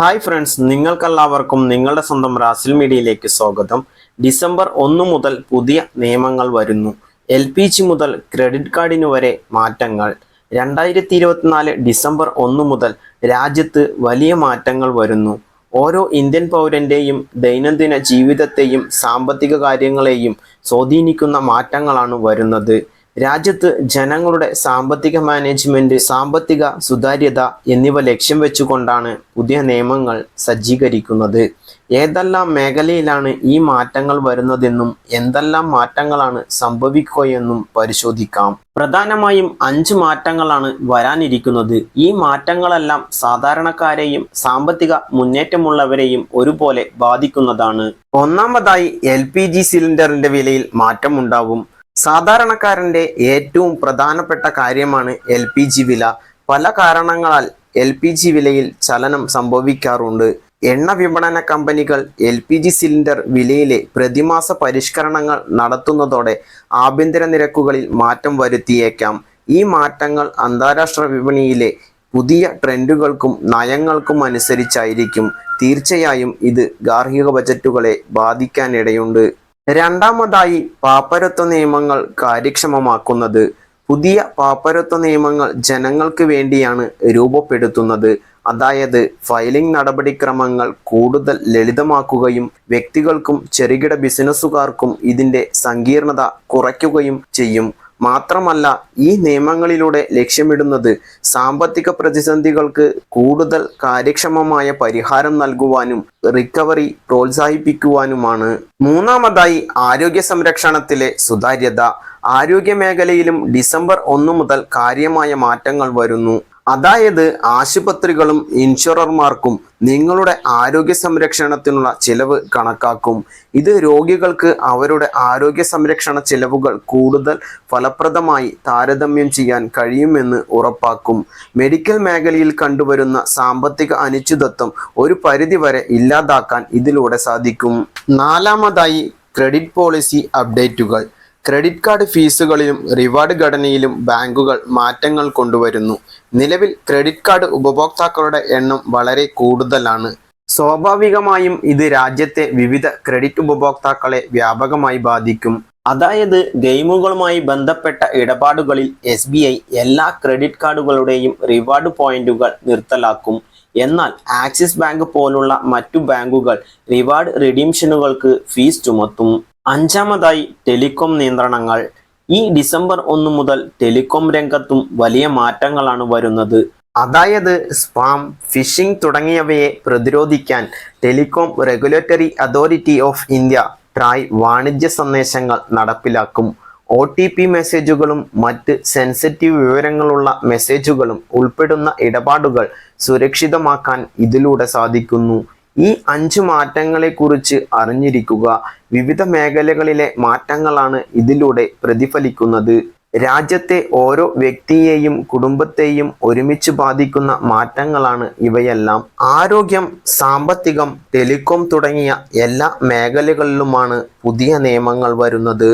Hi friends നിങ്ങൾക്കെല്ലാവർക്കും നിങ്ങളുടെ സ്വന്തം റാസിൽ മീഡിയയിലേക്ക് സ്വാഗതം. ഡിസംബർ ഒന്ന് മുതൽ പുതിയ നിയമങ്ങൾ വരുന്നു. എൽ പി ജി മുതൽ ക്രെഡിറ്റ് കാർഡിന് വരെ മാറ്റങ്ങൾ. രണ്ടായിരത്തി ഇരുപത്തിനാല് ഡിസംബർ ഒന്ന് മുതൽ രാജ്യത്ത് വലിയ മാറ്റങ്ങൾ വരുന്നു. ഓരോ ഇന്ത്യൻ പൗരന്റെയും ദൈനംദിന ജീവിതത്തെയും സാമ്പത്തിക കാര്യങ്ങളെയും സ്വാധീനിക്കുന്ന മാറ്റങ്ങളാണ് വരുന്നത്. രാജ്യത്ത് ജനങ്ങളുടെ സാമ്പത്തിക മാനേജ്മെന്റ് സാമ്പത്തിക സുതാര്യത എന്നിവ ലക്ഷ്യം വെച്ചുകൊണ്ടാണ് പുതിയ നിയമങ്ങൾ സജ്ജീകരിക്കുന്നത്. ഏതെല്ലാം മേഖലയിലാണ് ഈ മാറ്റങ്ങൾ വരുന്നതെന്നും എന്തെല്ലാം മാറ്റങ്ങളാണ് സംഭവിക്കുകയെന്നും പരിശോധിക്കാം. പ്രധാനമായും അഞ്ച് മാറ്റങ്ങളാണ് വരാനിരിക്കുന്നത്. ഈ മാറ്റങ്ങളെല്ലാം സാധാരണക്കാരെയും സാമ്പത്തിക മുന്നേറ്റമുള്ളവരെയും ഒരുപോലെ ബാധിക്കുന്നതാണ്. ഒന്നാമതായി എൽ പി ജി സിലിണ്ടറിന്റെ വിലയിൽ മാറ്റമുണ്ടാവും. സാധാരണക്കാരന്റെ ഏറ്റവും പ്രധാനപ്പെട്ട കാര്യമാണ് എൽ പി ജി വില. പല കാരണങ്ങളാൽ എൽ പി ജി വിലയിൽ ചലനം സംഭവിക്കാറുണ്ട്. എണ്ണ വിപണന കമ്പനികൾ എൽ പി ജി സിലിണ്ടർ വിലയിലെ പ്രതിമാസ പരിഷ്കരണങ്ങൾ നടത്തുന്നതോടെ ആഭ്യന്തര നിരക്കുകളിൽ മാറ്റം വരുത്തിയേക്കാം. ഈ മാറ്റങ്ങൾ അന്താരാഷ്ട്ര വിപണിയിലെ പുതിയ ട്രെൻഡുകൾക്കും നയങ്ങൾക്കും അനുസരിച്ചായിരിക്കും. തീർച്ചയായും ഇത് ഗാർഹിക ബജറ്റുകളെ ബാധിക്കാനിടയുണ്ട്. രണ്ടാമതായി പാപ്പരത്വ നിയമങ്ങൾ കാര്യക്ഷമമാക്കുന്നത്. പുതിയ പാപ്പരത്വ നിയമങ്ങൾ ജനങ്ങൾക്ക് വേണ്ടിയാണ് രൂപപ്പെടുത്തുന്നത്. അതായത് ഫയലിംഗ് നടപടിക്രമങ്ങൾ കൂടുതൽ ലളിതമാക്കുകയും വ്യക്തികൾക്കും ചെറുകിട ബിസിനസ്സുകാർക്കും ഇതിന്റെ സങ്കീർണത കുറയ്ക്കുകയും ചെയ്യും. മാത്രമല്ല ഈ നിയമങ്ങളിലൂടെ ലക്ഷ്യമിടുന്നത് സാമ്പത്തിക പ്രതിസന്ധികൾക്ക് കൂടുതൽ കാര്യക്ഷമമായ പരിഹാരം നൽകുവാനും റിക്കവറി പ്രോത്സാഹിപ്പിക്കുവാനുമാണ്. മൂന്നാമതായി ആരോഗ്യ സംരക്ഷണത്തിലെ സുതാര്യത. ആരോഗ്യ മേഖലയിലും ഡിസംബർ ഒന്ന് മുതൽ കാര്യമായ മാറ്റങ്ങൾ വരുന്നു. അതായത് ആശുപത്രികളും ഇൻഷുറർമാർക്കും നിങ്ങളുടെ ആരോഗ്യ സംരക്ഷണത്തിനുള്ള ചിലവ് കണക്കാക്കും. ഇത് രോഗികൾക്ക് അവരുടെ ആരോഗ്യ സംരക്ഷണ ചിലവുകൾ കൂടുതൽ ഫലപ്രദമായി താരതമ്യം ചെയ്യാൻ കഴിയുമെന്ന് ഉറപ്പാക്കും. മെഡിക്കൽ മേഖലയിൽ കണ്ടുവരുന്ന സാമ്പത്തിക അനിശ്ചിതത്വം ഒരു പരിധിവരെ ഇല്ലാതാക്കാൻ ഇതിലൂടെ സാധിക്കും. നാലാമതായി ക്രെഡിറ്റ് പോളിസി അപ്ഡേറ്റുകൾ. ക്രെഡിറ്റ് കാർഡ് ഫീസുകളിലും റിവാർഡ് ഘടനയിലും ബാങ്കുകൾ മാറ്റങ്ങൾ കൊണ്ടുവരുന്നു. നിലവിൽ ക്രെഡിറ്റ് കാർഡ് ഉപഭോക്താക്കളുടെ എണ്ണം വളരെ കൂടുതലാണ്. സ്വാഭാവികമായും ഇത് രാജ്യത്തെ വിവിധ ക്രെഡിറ്റ് ഉപഭോക്താക്കളെ വ്യാപകമായി ബാധിക്കും. അതായത് ഗെയിമുകളുമായി ബന്ധപ്പെട്ട ഇടപാടുകളിൽ എസ് ബി ഐ എല്ലാ ക്രെഡിറ്റ് കാർഡുകളുടെയും റിവാർഡ് പോയിന്റുകൾ നിർത്തലാക്കും. എന്നാൽ ആക്സിസ് ബാങ്ക് പോലുള്ള മറ്റു ബാങ്കുകൾ റിവാർഡ് റിഡീംഷനുകൾക്ക് ഫീസ് ചുമത്തും. അഞ്ചാമതായി ടെലികോം നിയന്ത്രണങ്ങൾ. ഈ ഡിസംബർ ഒന്ന് മുതൽ ടെലികോം രംഗത്തും വലിയ മാറ്റങ്ങളാണ് വരുന്നത്. അതായത് സ്പാം ഫിഷിംഗ് തുടങ്ങിയവയെ പ്രതിരോധിക്കാൻ telecom regulatory authority of India TRAI വാണിജ്യ സന്ദേശങ്ങൾ നടപ്പിലാക്കും. ഒ ടി പി മെസ്സേജുകളും മറ്റ് സെൻസിറ്റീവ് വിവരങ്ങളുള്ള മെസ്സേജുകളും ഉൾപ്പെടുന്ന ഇടപാടുകൾ സുരക്ഷിതമാക്കാൻ ഇതിലൂടെ സാധിക്കുന്നു. ഈ അഞ്ച് മാറ്റങ്ങളെക്കുറിച്ച് അറിഞ്ഞിരിക്കുക. വിവിധ മേഖലകളിലെ മാറ്റങ്ങളാണ് ഇതിലൂടെ പ്രതിഫലിക്കുന്നത്. രാജ്യത്തെ ഓരോ വ്യക്തിയെയും കുടുംബത്തെയും ഒരുമിച്ച് ബാധിക്കുന്ന മാറ്റങ്ങളാണ് ഇവയെല്ലാം. ആരോഗ്യം സാമ്പത്തികം ടെലികോം തുടങ്ങിയ എല്ലാ മേഖലകളിലുമാണ് പുതിയ നിയമങ്ങൾ വരുന്നത്.